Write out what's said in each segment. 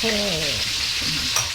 เค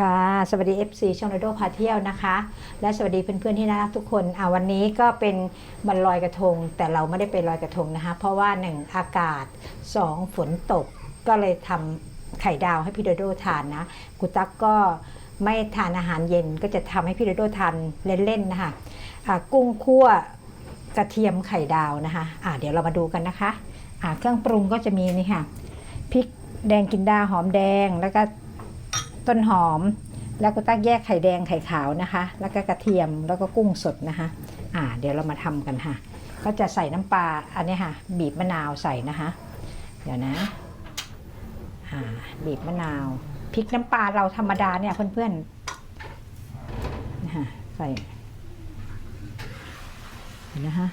ค่ะ สวัสดี FC ช่องโรโดพาเที่ยวนะคะ และสวัสดีเพื่อนๆที่น่ารักทุกคนอ่าวันนี้ก็เป็นวันลอยกระทง แต่เราไม่ได้ไปลอยกระทงนะคะ เพราะว่าหนึ่งอากาศสองฝนตก ก็เลยทำไข่ดาวให้พี่โดโดทานนะกุตักก็ไม่ทานอาหารเย็นก็จะทำให้พี่โดโดทานเล่นๆนะคะอ่ากุ้งคั่วกระเทียมไข่ดาวนะคะอ่าเดี๋ยวเรามาดูกันนะคะอ่าเครื่องปรุงก็จะมีนี่ค่ะพริกแดงกินดาหอมแดงแล้วก็ ต้นหอม แล้วก็ตักแยกไข่แดงไข่ขาวนะคะ แล้วก็กระเทียมแล้วก็กุ้งสดนะคะ อ่า เดี๋ยวเรามาทำกันค่ะ ก็จะใส่น้ำปลาอันนี้ค่ะ บีบมะนาวใส่นะคะ เดี๋ยวนะอ่าบีบมะนาวพริกน้ำปลาเราธรรมดาเนี่ยเพื่อนๆนะคะใส่นนะคะ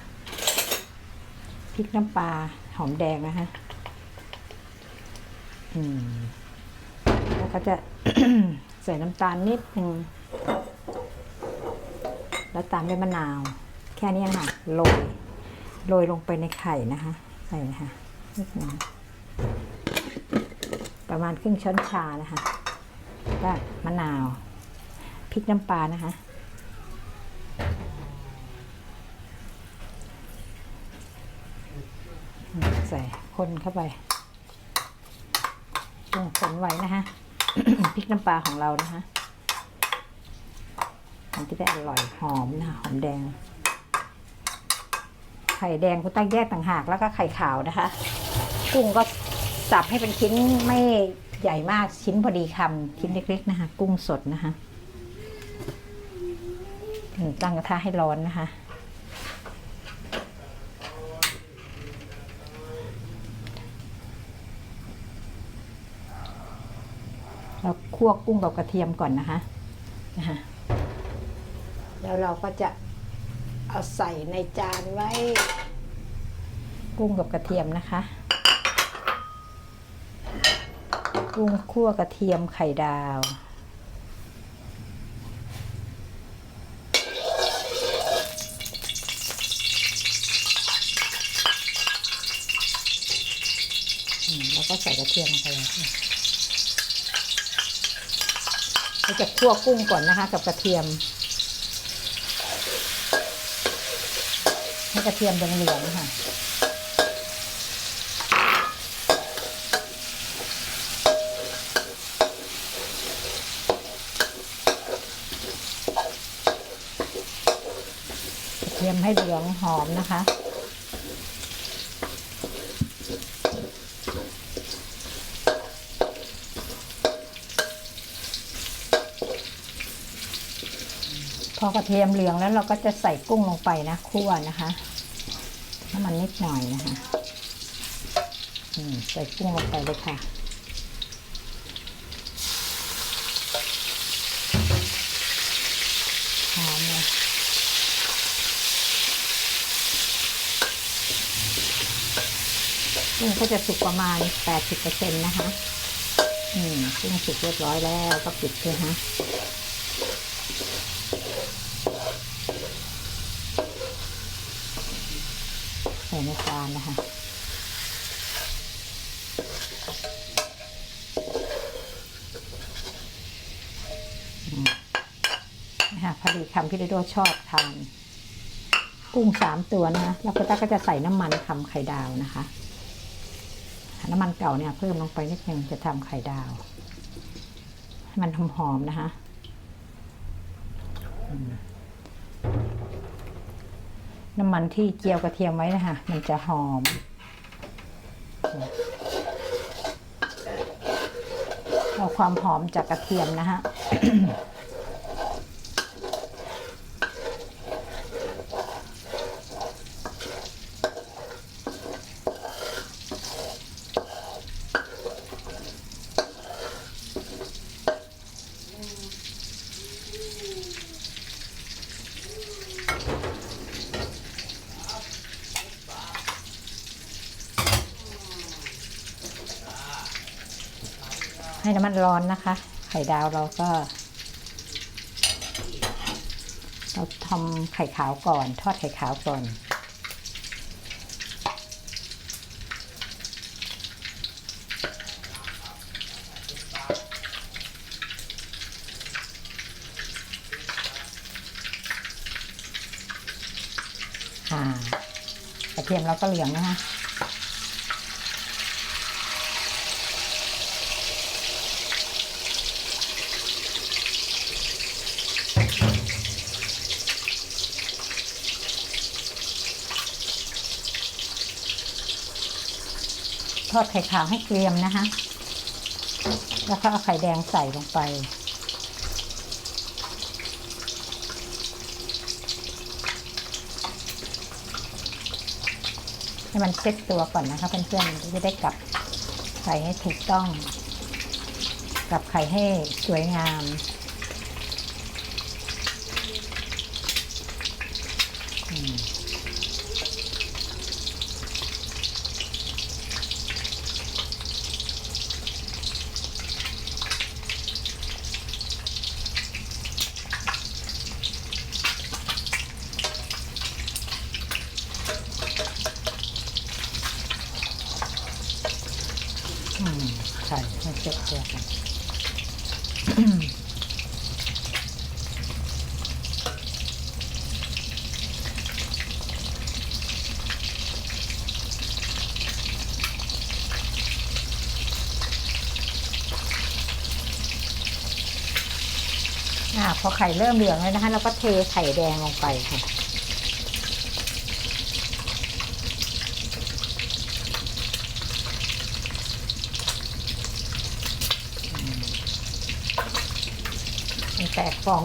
พริกน้ำปลาหอมแดงนะคะอืมแล้วก็จะ ใส่น้ำตาลนิดนึงแล้วตามด้วยมะนาว แค่นี้ค่ะโรยโรยลงไปในไข่นะคะ ใส่นะคะนิดนึงประมาณครึ่งช้อนชานะคะก็มะนาวพริกน้ำปลานะคะใส่คนเข้าไปปรุงผลไว้นะคะ พริกน้ำปลาของเรานะคะมันจะได้อร่อยหอมนะคะหอมแดง ไข่แดงคุณตั้งแยกต่างหากแล้วก็ไข่ขาวนะคะ กุ้งก็สับให้เป็นชิ้นไม่ใหญ่มากชิ้นพอดีคำชิ้นเล็กๆนะคะ กุ้งสดนะคะตั้งกระทะให้ร้อนนะคะ คั่วกุ้งกับกระเทียมก่อนนะคะนะคะแล้วเราก็จะเอาใส่ในจานไว้ กุ้งกับกระเทียมนะคะ กุ้งคั่วกระเทียมไข่ดาวแล้วก็ใส่กระเทียมลงไปเลย เราจะคั่วกุ้งก่อนนะคะ กับกระเทียม ให้กระเทียมเหลืองๆค่ะกระเทียมให้เหลืองหอมนะคะ พอกระเทียมเหลืองแล้วเราก็จะใส่กุ้งลงไปนะคั่วนะคะน้ำมันนิดหน่อยนะคะใส่กุ้งลงไปเลยค่ะหอมเลยกุ้งก็จะสุกประมาณ 80%นะคะ อืมกุ้งสุกเรียบร้อยแล้วก็ปิดเลยฮะ ใส่ในจานนะคะ อืมนะ คะพอคำพี่โดโดชอบทานกุ้งสามตัวนะคะแล้วก็ตาก็จะใส่น้ำมันทำไข่ดาวนะคะ น้ำมันเก่าเนี่ยเพิ่มลงไปนิดนึงจะทำไข่ดาวให้มันหอมๆนะคะน้ำมันที่เจียวกระเทียมไว้นะคะมันจะหอม เอาความหอมจากกระเทียมนะฮะ ให้น้ำมันร้อนนะคะ ไข่ดาวเราก็ เราทำไข่ขาวก่อน ทอดไข่ขาวก่อน อ่ากระเทียมเราก็เหลืองนะคะ อดไข่ขาวให้เกรียมนะคะ แล้วก็เอาไข่แดงใส่ลงไป ให้มันเซ็ตตัวก่อนนะคะเพื่อนๆจะได้กลับไข่ให้ถูกต้อง กลับไข่ให้สวยงาม อืม อืมใช่ให้เสร็จตัวกัน อ่าพอไข่เริ่มเหลืองแล้วนะคะเราก็เทไข่แดงลงไปค่ะมันแตกฟอง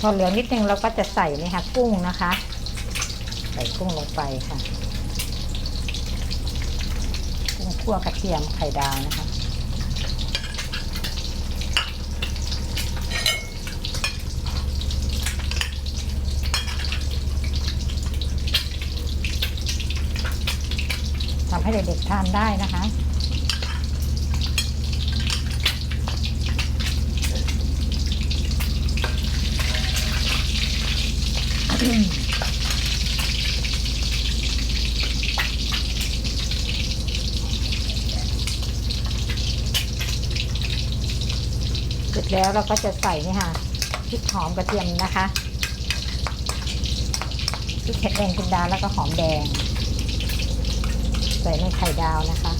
พอเหลืองนิดนึงเราก็จะใส่นี่ค่ะกุ้งนะคะ ส่กุ้งลงไปค่ะกุ้งคั่วกระเทียมไข่ดาวนะคะทำให้เด็กๆทานได้นะคะเส ร็จแล้วเราก็จะใส่นี่ค่ะพริกหอมกระเทียมนะคะพริกแดงจินดาแล้วก็หอมแดง ใส่ในไข่ดาวนะคะ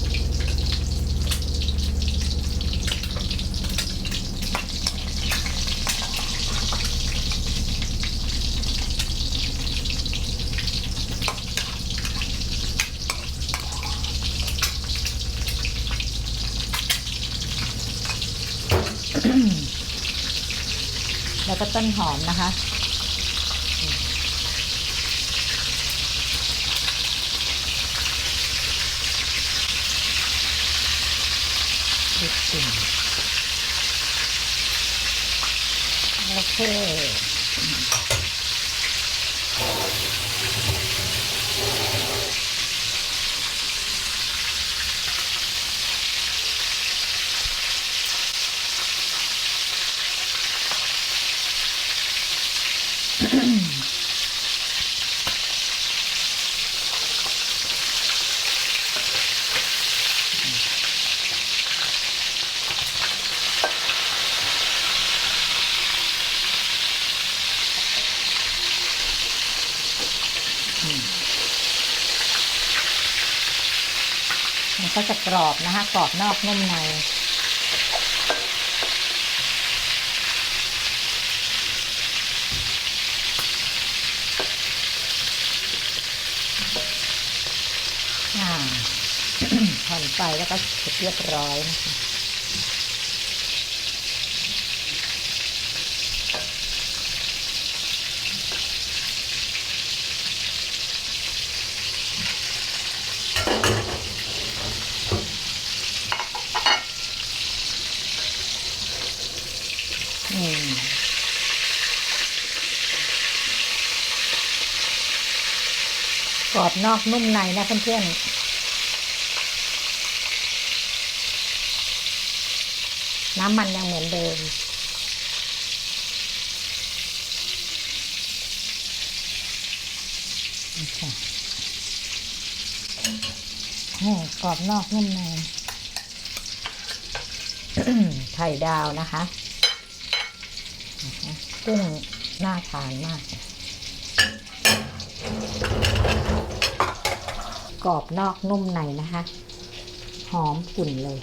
ก็ต้นหอมนะคะ ดิบกลิ่นโอเค ก็จะกรอบนะคะกรอบนอกนุ่มใน ผ่อนไฟแล้วก็เสร็จเรียบร้อยนะคะอืมกรอบนอกนุ่มในนะเพื่อนๆ น้ำมันยังเหมือนเดิมนี่ค่ะโอ้กรอบนอกนุ่มในไข่ดาวนะคะนะคะกุ้งน่าทานมาก กรอบนอกนุ่มในนะคะ หอมกลุ่นเลย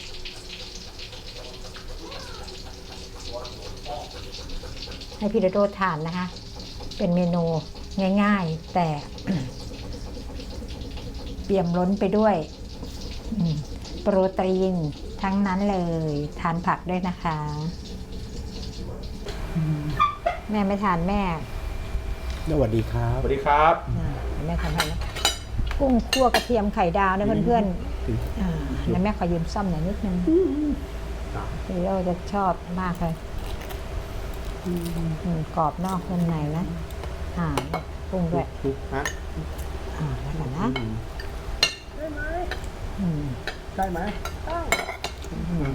ให้พี่โดโดทานนะคะ เป็นเมนูง่ายๆ แต่เปี่ยมล้นไปด้วยอืมโปรตีนทั้งนั้นเลย ทานผักด้วยนะคะ แม่ไม่ทานแม่สวัสดีครับ สวัสดีครับอ่าแม่ทำให้นะกุ้งคั่วกระเทียมไข่ดาวนะเพื่อนๆอ่าแล้วแม่ขอยืมซ่อมหน่อยนิดนึงพี่โรจะชอบมากเลย อืมกรอบนอกนุ่มในนะอ่ากุ้งด้วยฮะอ่าแล้วกันนะอืมได้ไหม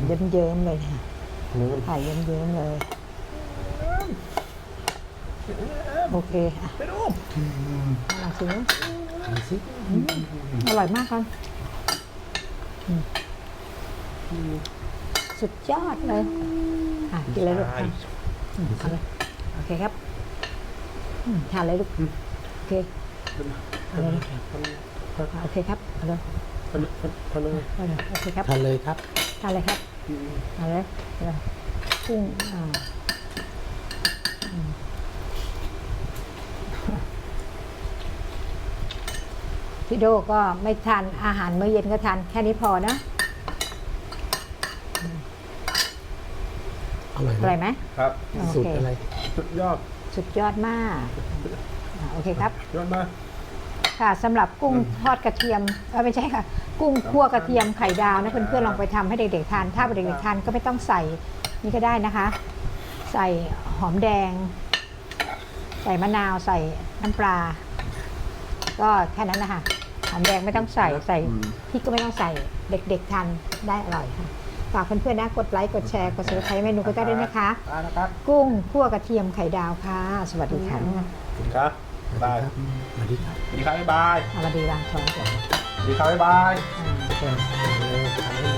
เยิ้มๆเลยค่ะไข่เยิ้มๆเลยโอเคอะไปดูลองชิมทานสิอร่อยมากครับอืมสุดยอดเลย อะกินเลยลูกอะอืม เอาเลยโอเคครับอืมทานเลยลูกโอเคเอาเลยอะโอเคครับเอาเลยทะเลเอาเลยโอเคครับทานเลยครับ ทานเลยครับเอาเลยเอาเลยกุ้งอ่าอืมพี่โดก็ไม่ทานอาหารมื้อเย็นก็ทานแค่นี้พอนะ อร่อยอไหมร่อยไหมครับโอสูตเครอะไรสุดยอดสุดยอดมากอ่าโอเคครับ ยอดมาก ค่ะสำหรับกุ้งทอดกระเทียมเออไม่ใช่ค่ะ กุ้งคั่วกระเทียมไข่ดาวนะเพื่อนๆลองไปทำให้เด็กๆทาน ถ้าเด็กๆทานก็ไม่ต้องใส่นี่ก็ได้นะคะ ใส่หอมแดง ใส่มะนาวใส่น้ำปลา ก็แค่นั้นนะคะหอมแดงไม่ต้องใส่ใส่พริกก็ไม่ต้องใส่เด็ก ๆทานได้อร่อยค่ะ ฝากเพื่อนๆนะกดไลค์กดแชร์กดซับสไครต์เมนูก็ได้ด้วยนะคะ ได้นะครับกุ้งคั่วกระเทียมไข่ดาวค่ะ สวัสดีค่ะขอบคุณครับบายครับสวัสดีครับสวัสดีครับบ๊ายบายสวัสดีวางช้อนก่อนสวัสดีครับบ๊ายบาย อ่าทานเลยทานเลย